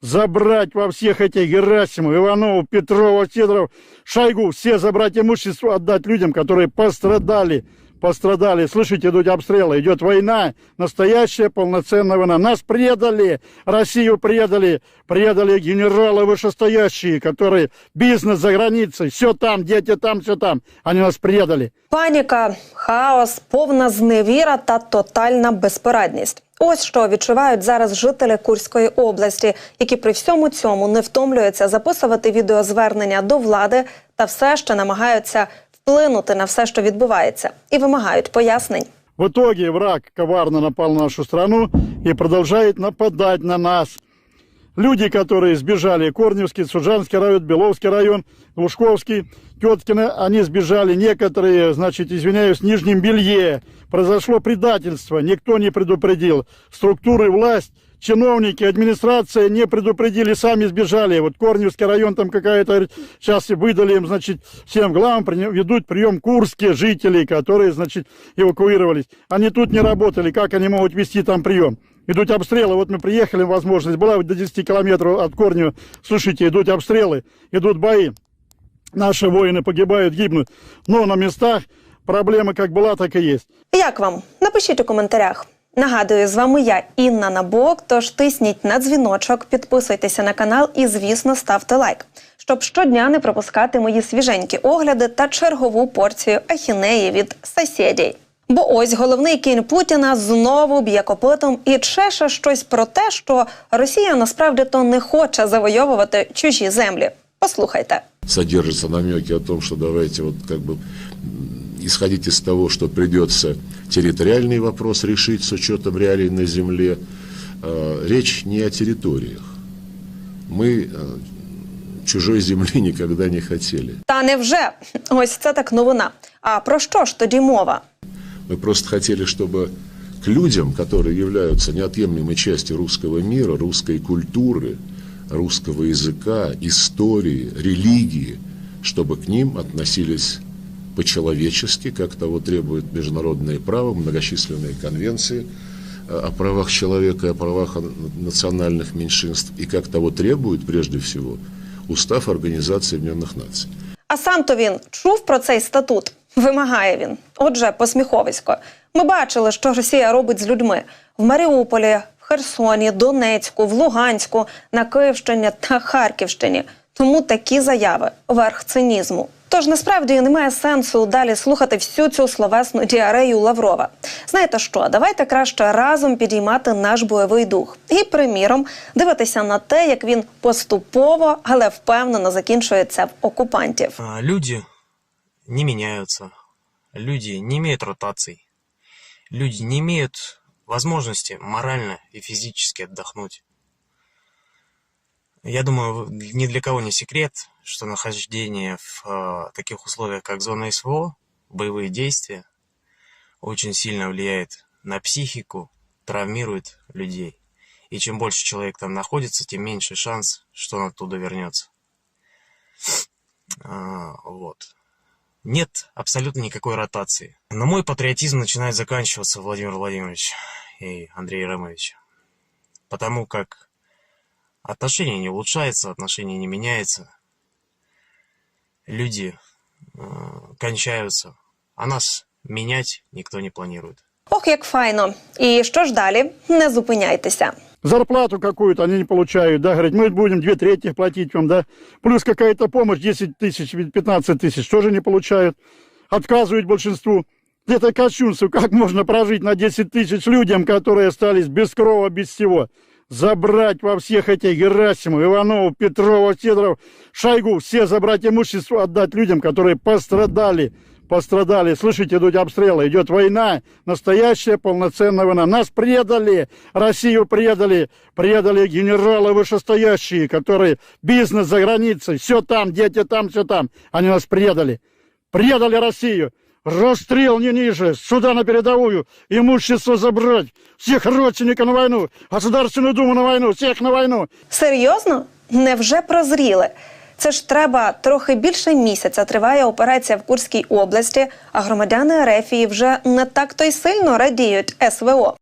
забрать во всех этих Герасимов, Иванов, Петрова, Сидоров, Шойгу, все забрать имущество, отдать людям, которые пострадали Пострадали. Слышите, идут обстрелы. Идет война. Настоящая полноценная война. Нас предали. Россию предали. Предали генералы вышестоящие, которые бизнес за границей. Все там, дети там, все там. Они нас предали. Паніка, хаос, повна зневіра та тотальна безпорадність. Ось що відчувають зараз жителі Курської області, які при всьому цьому не втомлюються записувати відеозвернення до влади та все ще намагаються вплинути на все, що відбувається, і вимагають пояснень. В итоге враг коварно напал на нашу страну и продолжает нападать на нас. Люди, которые сбежали, Корневский, Сужанский район, Беловский район, Лужковский, Теткино, они сбежали. Некоторые, значит, извиняюсь, в Нижнем Белье. Произошло предательство, никто не предупредил. Структуры, власть, чиновники, администрация не предупредили, сами сбежали. Вот Корневский район там какая-то, сейчас выдали им, значит, всем главам, ведут прием курские жители, которые, значит, эвакуировались. Они тут не работали, как они могут вести там прием? Идут обстрелы, вот мы приехали, возможность была до 10 километров от Корнева. Слушайте, идут обстрелы, идут бои. Наши воины погибают, гибнут. Но на местах проблема как была, так и есть. Як вам? Напишіть у коментарях. Нагадую, з вами я, Інна Набок. Тож тисніть на дзвіночок, підписуйтеся на канал і, звісно, ставте лайк, щоб щодня не пропускати мої свіженькі огляди та чергову порцію ахінеї від сусідів. Бо ось головний кінь Путіна знову б'є копитом і чеше щось про те, що Росія насправді то не хоче завойовувати чужі землі. Послухайте. содержатся намеки о том, что давайте вот как бы исходить из того, что придется территориальный вопрос решить с учетом реалий на земле. Э, Речь не о территориях. Мы э, чужой земли никогда не хотели. Та невже ось це так новина. А про що ж тоді мова? Мы просто хотели, чтобы к людям, которые являются неотъемлемой частью русского мира, русской культуры, русского языка, истории, религии, чтобы к ним относились по-человечески, как того требует международное право, многочисленные конвенции э, о правах человека, и о правах национальных меньшинств, и как того требует прежде всего Устав Организации Объединенных Наций. А сам то він чув про цей статут. Вимагає він. Отже, посміховисько. Ми бачили, що Росія робить з людьми в Маріуполі, в Херсоні, Донецьку, в Луганську, на Київщині та Харківщині. Тому такі заяви верх цинізму. Тож насправді немає сенсу далі слухати всю цю словесну діарею Лаврова. Знаєте що? Давайте краще разом підіймати наш бойовий дух і, приміром, дивитися на те, як він поступово, але впевнено закінчується в окупантів. Люди не меняются, люди не имеют ротаций, люди не имеют возможности морально и физически отдохнуть. Я думаю, ни для кого не секрет, что нахождение в а, таких условиях, как зона СВО, боевые действия, очень сильно влияет на психику, травмирует людей. И чем больше человек там находится, тем меньше шанс, что он оттуда вернется. А, вот. Нет абсолютно никакой ротации. Но мой патриотизм начинает заканчиваться, Владимир Владимирович и Андрей Ромович. Потому как отношения не улучшаются, отношения не меняются. Люди э, кончаются. А нас менять никто не планирует. Ох, як файно. І що ж далі? Не зупиняйтеся. Зарплату какую-то они не получают, да, говорят, мы будем две трети платить вам, да, плюс какая-то помощь 10 тысяч, 15 тысяч тоже не получают, отказывают большинству. Это кощунство, как можно прожить на 10 тысяч людям, которые остались без крова, без всего. Забрать во всех этих Герасимов, Иванов, Петрова, Сидоров, Шойгу, все забрать имущество, отдать людям, которые пострадали. Пострадали. Слышите, идут обстрелы. Идет война. Настоящая полноценная война. Нас предали. Россию предали. Предали генералы вышестоящие, которые бизнес за границей. Все там, дети там, все там. Они нас предали. Предали Россию. Расстрел не ниже, сюда на передовую, имущество забрать, всех родственников на войну, Государственную Думу на войну, всех на войну. Серйозно? Невже прозріли? Це ж треба трохи більше місяця триває операція в Курській області, а громадяни Ерефії вже не так то й сильно радіють СВО.